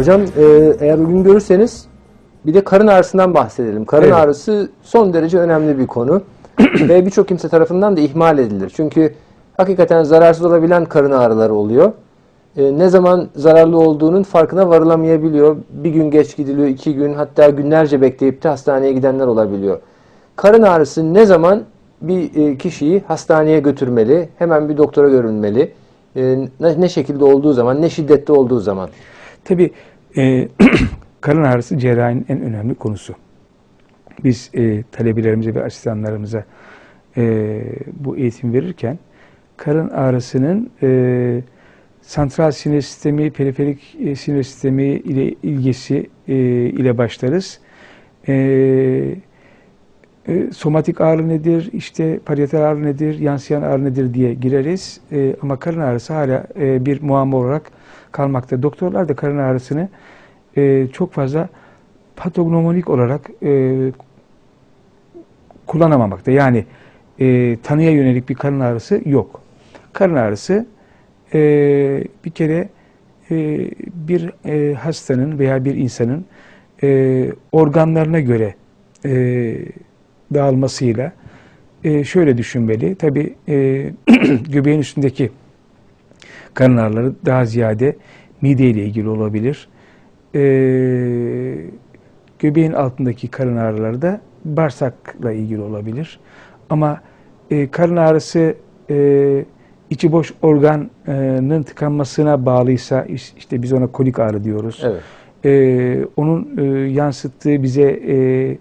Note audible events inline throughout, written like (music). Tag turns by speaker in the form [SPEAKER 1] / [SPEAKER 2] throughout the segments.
[SPEAKER 1] Hocam e, eğer uygun görürseniz bir de karın ağrısından bahsedelim. Karın
[SPEAKER 2] Evet.
[SPEAKER 1] ağrısı son derece önemli bir konu (clears throat) ve birçok kimse tarafından da ihmal edilir. Çünkü hakikaten zararsız olabilen karın ağrıları oluyor. E, ne zaman zararlı olduğunun farkına varılamayabiliyor. Bir gün geç gidiliyor, iki gün hatta günlerce bekleyip de hastaneye gidenler olabiliyor. Karın ağrısı ne zaman bir e, kişiyi hastaneye götürmeli, hemen bir doktora görünmeli, e, ne, ne şekilde olduğu zaman, ne şiddette olduğu zaman.
[SPEAKER 2] Tabii e, (clears throat) karın ağrısı cerrahinin en önemli konusu. Biz e, talebelerimize ve asistanlarımıza e, bu eğitim verirken karın ağrısının e, santral sinir sistemi, periferik e, sinir sistemi ile ilgisi e, ile başlarız. E, e, somatik ağrı nedir, işte parietal ağrı nedir, yansıyan ağrı nedir diye gireriz. E, ama karın ağrısı hala e, bir muamma olarak kalmakta. Doktorlar da karın ağrısını e, çok fazla patognomonik olarak e, kullanamamakta. Yani e, tanıya yönelik bir karın ağrısı yok. Karın ağrısı e, bir kere e, bir e, hastanın veya bir insanın e, organlarına göre e, dağılmasıyla e, şöyle düşünmeli. Tabi e, (clears throat) göbeğin üstündeki karın ağrıları daha ziyade mide ile ilgili olabilir. E, göbeğin altındaki karın ağrıları da bağırsakla ilgili olabilir. Ama e, karın ağrısı e, içi boş organın tıkanmasına bağlıysa iş- işte biz ona kolik ağrı diyoruz.
[SPEAKER 1] Evet.
[SPEAKER 2] E, onun e, yansıttığı bize e,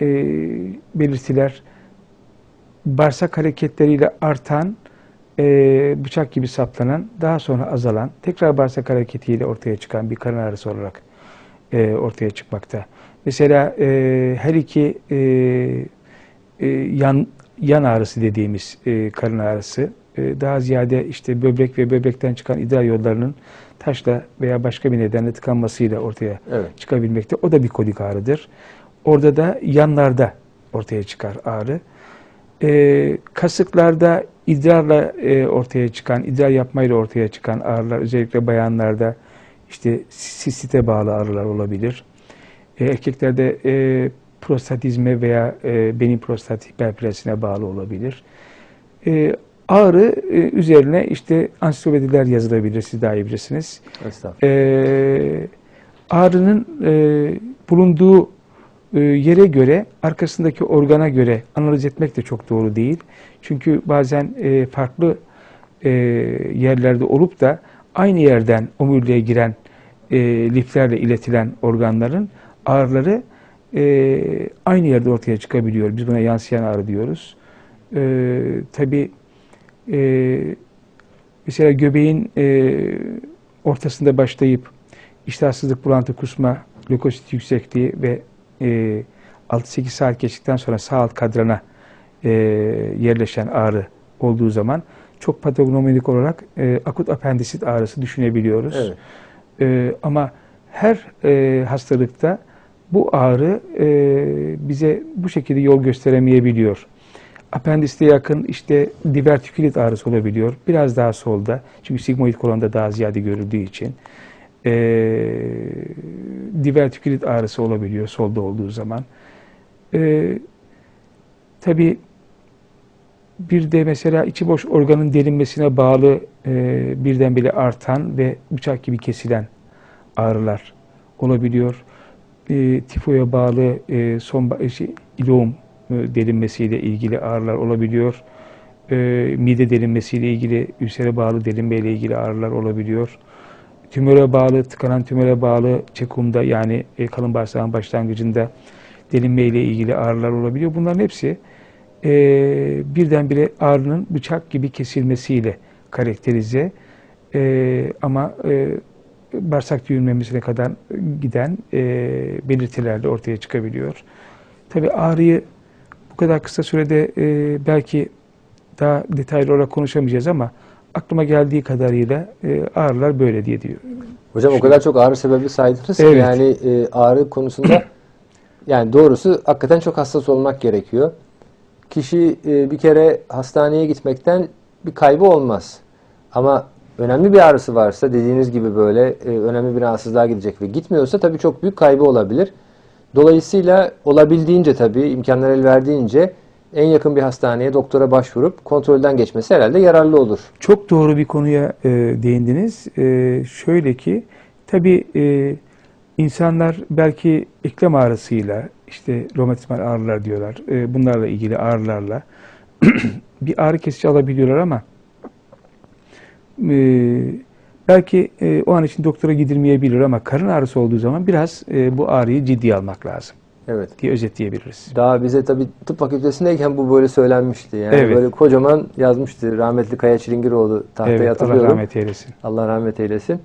[SPEAKER 2] e, belirtiler bağırsak hareketleriyle artan, e, bıçak gibi saplanan, daha sonra azalan, tekrar bağırsak hareketiyle ortaya çıkan bir karın ağrısı olarak e, ortaya çıkmakta. Mesela e, her iki e, e, yan yan ağrısı dediğimiz e, karın ağrısı e, daha ziyade işte böbrek ve böbrekten çıkan idrar yollarının taşla veya başka bir nedenle tıkanmasıyla ortaya
[SPEAKER 1] Evet.
[SPEAKER 2] çıkabilmekte. O da bir kolik ağrıdır. Orada da yanlarda ortaya çıkar ağrı. E, kasıklarda idrarla e, ortaya çıkan, idrar yapmayla ortaya çıkan ağrılar özellikle bayanlarda işte sistite bağlı ağrılar olabilir. E, erkeklerde e, prostatizme veya e, benin prostat hiperplazisine bağlı olabilir. E, ağrı e, üzerine işte ansiklopediler yazılabilir, siz daha iyi bilirsiniz.
[SPEAKER 1] Estağfurullah.
[SPEAKER 2] E, ağrının e, bulunduğu yere göre, arkasındaki organa göre analiz etmek de çok doğru değil. Çünkü bazen e, farklı e, yerlerde olup da aynı yerden omuriliğe giren e, liflerle iletilen organların ağrıları e, aynı yerde ortaya çıkabiliyor. Biz buna yansıyan ağrı diyoruz. E, tabii e, mesela göbeğin e, ortasında başlayıp iştahsızlık, bulantı, kusma, lökosit yüksekliği ve e, 6-8 saat geçtikten sonra sağ alt kadrana e, yerleşen ağrı olduğu zaman çok patognomonik olarak e, akut apendisit ağrısı düşünebiliyoruz.
[SPEAKER 1] Evet.
[SPEAKER 2] E, ama her e, hastalıkta bu ağrı e, bize bu şekilde yol gösteremeyebiliyor. Apendiste yakın işte divertikülit ağrısı olabiliyor. Biraz daha solda. Çünkü sigmoid kolonda daha ziyade görüldüğü için. E, divertikülit ağrısı olabiliyor solda olduğu zaman. E, tabii bir de mesela içi boş organın delinmesine bağlı e, birdenbire artan ve bıçak gibi kesilen ağrılar olabiliyor. E, tifoya bağlı e, son şey, ileum e, delinmesiyle ilgili ağrılar olabiliyor. E, mide delinmesiyle ilgili, ülsere bağlı delinmeyle ilgili ağrılar olabiliyor. Tümöre bağlı, tıkanan tümöre bağlı çekumda yani e, kalın bağırsağın başlangıcında delinmeyle ilgili ağrılar olabiliyor. Bunların hepsi e, birdenbire ağrının bıçak gibi kesilmesiyle karakterize e, ama e, bağırsak düğümlemesine kadar giden e, belirtilerle ortaya çıkabiliyor. Tabi ağrıyı bu kadar kısa sürede e, belki daha detaylı olarak konuşamayacağız ama aklıma geldiği kadarıyla e, ağrılar böyle diye diyor.
[SPEAKER 1] Hocam o kadar çok ağrı sebebi saydınız ki
[SPEAKER 2] Evet.
[SPEAKER 1] yani e, ağrı konusunda (coughs) yani doğrusu hakikaten çok hassas olmak gerekiyor. Kişi e, bir kere hastaneye gitmekten bir kaybı olmaz. Ama önemli bir ağrısı varsa dediğiniz gibi böyle e, önemli bir rahatsızlığa gidecek ve gitmiyorsa tabii çok büyük kaybı olabilir. Dolayısıyla olabildiğince tabii imkanlar el verdiğince en yakın bir hastaneye doktora başvurup kontrolden geçmesi herhalde yararlı olur.
[SPEAKER 2] Çok doğru bir konuya e, değindiniz. E, şöyle ki, tabii e, insanlar belki eklem ağrısıyla, işte romatizmal ağrılar diyorlar, e, bunlarla ilgili ağrılarla (clears throat) bir ağrı kesici alabiliyorlar ama e, belki e, o an için doktora gidilmeyebilir ama karın ağrısı olduğu zaman biraz e, bu ağrıyı ciddiye almak lazım
[SPEAKER 1] Evet.
[SPEAKER 2] diye özetleyebiliriz.
[SPEAKER 1] Daha bize tabii tıp fakültesindeyken bu böyle söylenmişti. Yani
[SPEAKER 2] Evet.
[SPEAKER 1] böyle kocaman yazmıştı. Rahmetli Kaya Çilingiroğlu tahtaya
[SPEAKER 2] Evet, Allah
[SPEAKER 1] hatırlıyorum.
[SPEAKER 2] rahmet eylesin.
[SPEAKER 1] Allah rahmet eylesin.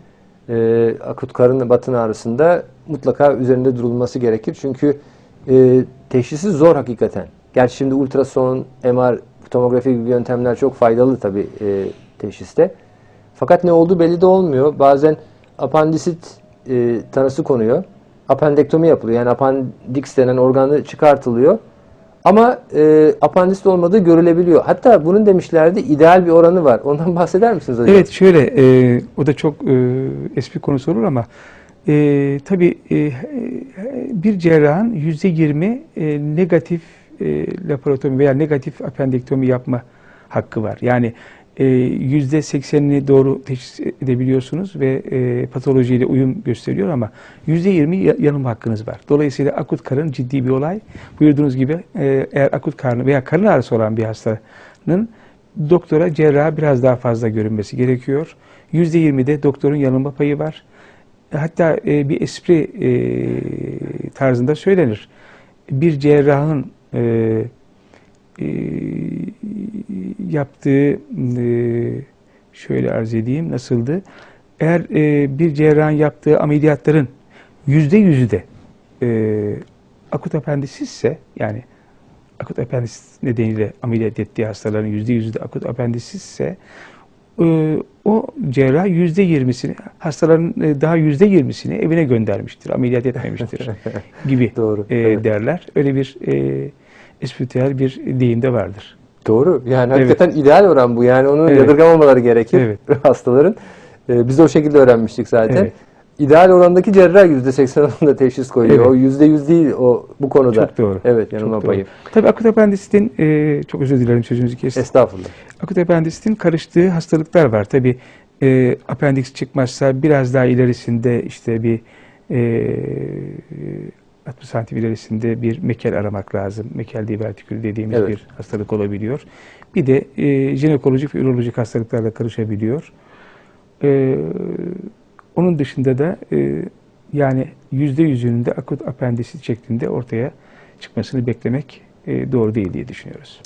[SPEAKER 1] Ee, akut karın batın ağrısında mutlaka üzerinde durulması gerekir. Çünkü e, teşhisi zor hakikaten. Gerçi şimdi ultrason, MR, tomografi gibi yöntemler çok faydalı tabii e, teşhiste. Fakat ne olduğu belli de olmuyor. Bazen apandisit e, tanısı konuyor. Apendektomi yapılıyor. Yani apandiks denen organı çıkartılıyor. Ama e, apandisit olmadığı görülebiliyor. Hatta bunun demişlerdi ideal bir oranı var. Ondan (laughs) bahseder misiniz hocam?
[SPEAKER 2] Evet şöyle e, o da çok e, espri konusu olur ama e, tabii e, bir cerrahın yüzde yirmi e, negatif e, laparotomi veya negatif apendektomi yapma hakkı var. Yani yüzde seksenini doğru teşhis edebiliyorsunuz ve e, patolojiyle uyum gösteriyor ama yüzde yirmi ya- yanılma hakkınız var. Dolayısıyla akut karın ciddi bir olay. Buyurduğunuz gibi e, eğer akut karnı veya karın ağrısı olan bir hastanın doktora cerraha biraz daha fazla görünmesi gerekiyor. Yüzde yirmide doktorun yanılma payı var. Hatta e, bir espri e, tarzında söylenir. Bir cerrahın e, e, yaptığı e, şöyle arz edeyim nasıldı? Eğer e, bir cerrahın yaptığı ameliyatların yüzde yüzü de e, akut apendisitse yani akut apendisit nedeniyle ameliyat ettiği hastaların yüzde yüzü de akut apendisitse e, o cerrah yüzde yirmisini hastaların e, daha yüzde yirmisini evine göndermiştir, ameliyat etmemiştir (laughs) gibi
[SPEAKER 1] Doğru,
[SPEAKER 2] e,
[SPEAKER 1] evet.
[SPEAKER 2] derler. Öyle bir e, espritüel bir deyim de vardır.
[SPEAKER 1] Doğru. Yani
[SPEAKER 2] Evet.
[SPEAKER 1] hakikaten ideal oran bu. Yani onu
[SPEAKER 2] Evet.
[SPEAKER 1] yadırgamamaları gerekir
[SPEAKER 2] Evet. (laughs)
[SPEAKER 1] hastaların. Ee, biz de o şekilde öğrenmiştik zaten.
[SPEAKER 2] Evet.
[SPEAKER 1] İdeal orandaki cerrah %80 oranında teşhis koyuyor.
[SPEAKER 2] Evet.
[SPEAKER 1] O %100 değil o bu konuda.
[SPEAKER 2] Çok doğru.
[SPEAKER 1] Evet yanılma payı.
[SPEAKER 2] Tabii akut apendisitin, e, çok özür dilerim sözünüzü kestim.
[SPEAKER 1] Estağfurullah.
[SPEAKER 2] Akut apendisitin karıştığı hastalıklar var. Tabii e, apendiks çıkmazsa biraz daha ilerisinde işte bir e, 60 santim ilerisinde bir mekel aramak lazım. Mekel divertikül dediğimiz
[SPEAKER 1] Evet.
[SPEAKER 2] bir hastalık olabiliyor. Bir de e, jinekolojik ve ürolojik hastalıklarla karışabiliyor. E, onun dışında da e, yani yüzde yüzünün de akut apendisit şeklinde ortaya çıkmasını beklemek e, doğru değil diye düşünüyoruz.